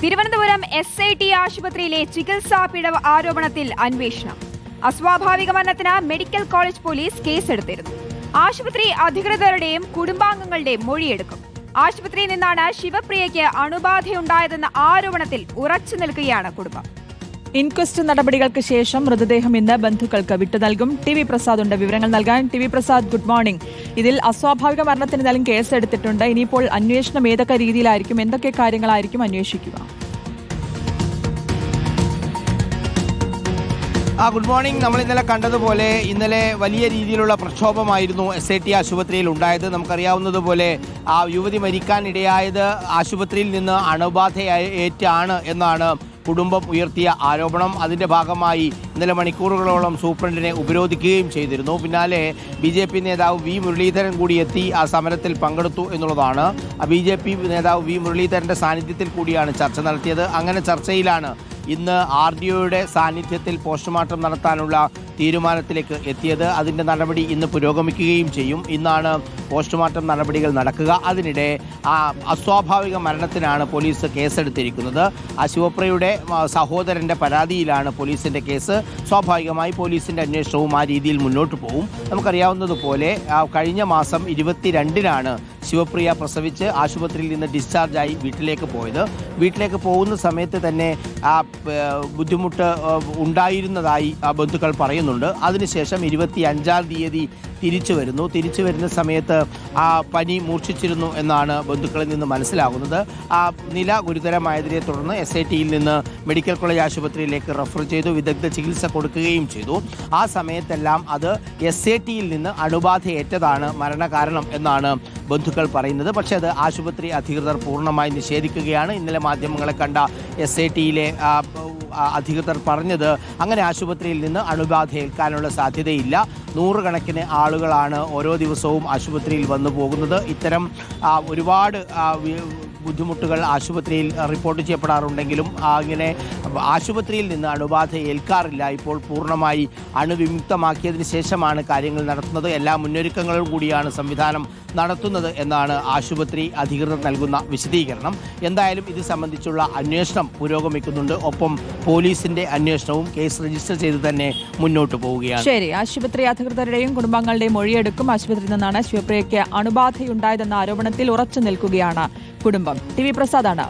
Thiruvananthapuram S I T ആശുപത്രിയിലെ ചികിത്സാ പിഴവ് ആരോപണത്തിൽ അന്വേഷണം. അസ്വാഭാവിക മരണത്തിന് മെഡിക്കൽ കോളേജ് പോലീസ് കേസെടുത്തിരുന്നു. ആശുപത്രി അധികൃതരുടെയും കുടുംബാംഗങ്ങളുടെയും മൊഴിയെടുക്കും. ആശുപത്രിയിൽ നിന്നാണ് ശിവപ്രിയയ്ക്ക് അണുബാധയുണ്ടായതെന്ന ആരോപണത്തിൽ ഉറച്ചു നിൽക്കുകയാണ് കുടുംബം. ഇൻക്വസ്റ്റ് നടപടികൾക്ക് ശേഷം മൃതദേഹം ഇന്ന് ബന്ധുക്കൾക്ക് വിട്ടു നൽകും. ടി വി പ്രസാദ് ഉണ്ട്. വിവരങ്ങൾ നൽകാൻ T V Prasad good morning. ഇതിൽ അസ്വാഭാവിക മരണത്തിന് എന്തായാലും കേസെടുത്തിട്ടുണ്ട് ഇനിയിപ്പോൾ അന്വേഷണം ഏതൊക്കെ രീതിയിലായിരിക്കും? എന്തൊക്കെ കാര്യങ്ങളായിരിക്കും? അന്വേഷിക്കുക. ആ ഗുഡ് മോർണിംഗ്. നമ്മൾ ഇന്നലെ കണ്ടതുപോലെ ഇന്നലെ വലിയ രീതിയിലുള്ള പ്രക്ഷോഭമായിരുന്നു എസ് ഐ ടി ആശുപത്രിയിൽ ഉണ്ടായത്. നമുക്കറിയാവുന്നതുപോലെ ആ യുവതി മരിക്കാനിടയായത് ആശുപത്രിയിൽ നിന്ന് അണുബാധ ഏറ്റാണ് എന്നാണ് കുടുംബം ഉയർത്തിയ ആരോപണം അതിന്റെ ഭാഗമായി ഇന്നലെ മണിക്കൂറുകളോളം സൂപ്രണ്ടിനെ ഉപരോധിക്കുകയും ചെയ്തിരുന്നു. പിന്നാലെ ബി ജെ പി നേതാവ് വി മുരളീധരൻ കൂടി എത്തി ആ സമരത്തിൽ പങ്കെടുത്തു എന്നുള്ളതാണ്. ബി ജെ പി നേതാവ് വി മുരളീധരന്റെ സാന്നിധ്യത്തിൽ കൂടിയാണ് ചർച്ച നടത്തിയത്. അങ്ങനെ ചർച്ചയിലാണ് ഇന്ന് ആർ ഡി ഒയുടെ സാന്നിധ്യത്തിൽ പോസ്റ്റ്മോർട്ടം നടത്താനുള്ള തീരുമാനത്തിലേക്ക് എത്തിയത്. അതിന്റെ നടപടി ഇന്ന് പുരോഗമിക്കുകയും ചെയ്യും. ഇന്നാണ് പോസ്റ്റ്മോർട്ടം നടപടികൾ നടക്കുക. അതിനിടെ അസ്വാഭാവിക മരണത്തിനാണ് പോലീസ് കേസെടുത്തിരിക്കുന്നത്. അശിവപ്രയുടെ ശിവപ്രയുടെ സഹോദരന്റെ പരാതിയിലാണ് പോലീസിന്റെ കേസ്. സ്വാഭാവികമായി പോലീസിന്റെ അന്വേഷണവും ആ രീതിയിൽ മുന്നോട്ട് പോകും നമുക്കറിയാവുന്നതുപോലെ കഴിഞ്ഞ മാസം ഇരുപത്തിരണ്ടിനാണ് ശിവപ്രിയ പ്രസവിച്ച് ആശുപത്രിയിൽ നിന്ന് ഡിസ്ചാർജായി വീട്ടിലേക്ക് പോയത്. വീട്ടിലേക്ക് പോകുന്ന സമയത്ത് തന്നെ ആ ബുദ്ധിമുട്ട് ഉണ്ടായിരുന്നതായി ആ ബന്ധുക്കൾ പറയുന്നുണ്ട്. അതിനുശേഷം ഇരുപത്തി അഞ്ചാം തീയതി തിരിച്ചു വരുന്നു. തിരിച്ചു വരുന്ന സമയത്ത് ആ പനി മൂർച്ഛിച്ചിരുന്നു എന്നാണ് ബന്ധുക്കളിൽ നിന്ന് മനസ്സിലാകുന്നത്. ആ നില ഗുരുതരമായതിനെ തുടർന്ന് എസ് ഐ ടിയിൽ നിന്ന് മെഡിക്കൽ കോളേജ് ആശുപത്രിയിലേക്ക് റെഫർ ചെയ്തു. വിദഗ്ധ ചികിത്സ കൊടുക്കുകയും ചെയ്തു. ആ സമയത്തെല്ലാം അത് എസ് ഐ ടിയിൽ നിന്ന് അണുബാധയേറ്റതാണ് മരണകാരണം എന്നാണ് ബന്ധുക്കൾ പറയുന്നത്. പക്ഷേ അത് ആശുപത്രി അധികൃതർ പൂർണമായി നിഷേധിക്കുകയാണ്. ഇന്നലെ മാധ്യമങ്ങളെ കണ്ട എസ് ഐ ടിയിലെ അധികൃതർ പറഞ്ഞത് അങ്ങനെ ആശുപത്രിയിൽ നിന്ന് അണുബാധ ഏൽക്കാനുള്ള സാധ്യതയില്ല. നൂറുകണക്കിന് ആളുകളാണ് ഓരോ ദിവസവും ആശുപത്രിയിൽ വന്നു പോകുന്നത് ഇത്തരം ഒരുപാട് ബുദ്ധിമുട്ടുകൾ ആശുപത്രിയിൽ റിപ്പോർട്ട് ചെയ്യപ്പെടാറുണ്ടെങ്കിലും അങ്ങനെ ആശുപത്രിയിൽ നിന്ന് അണുബാധ ഏൽക്കാറില്ല. ഇപ്പോൾ പൂർണമായി അണുവിമുക്തമാക്കിയതിന് ശേഷമാണ് കാര്യങ്ങൾ നടത്തുന്നത്. എല്ലാ മുന്നൊരുക്കങ്ങളും കൂടിയാണ് സംവിധാനം നടത്തുന്നത് എന്നാണ് ആശുപത്രി അധികൃതർ നൽകുന്ന വിശദീകരണം. എന്തായാലും ഇത് സംബന്ധിച്ചുള്ള അന്വേഷണം പുരോഗമിക്കുന്നുണ്ട്. ഒപ്പം പോലീസിന്റെ അന്വേഷണവും കേസ് രജിസ്റ്റർ ചെയ്ത് തന്നെ മുന്നോട്ട് പോവുകയാണ്. ശരി ആശുപത്രി അധികൃതരുടെയും കുടുംബങ്ങളുടെയും മൊഴിയെടുക്കും. ആശുപത്രിയിൽ നിന്നാണ് ശിവപ്രിയയ്ക്ക് അണുബാധയുണ്ടായതെന്ന ആരോപണത്തിൽ ഉറച്ചു നിൽക്കുകയാണ് കുടുംബം. T V പ്രസാദാണ്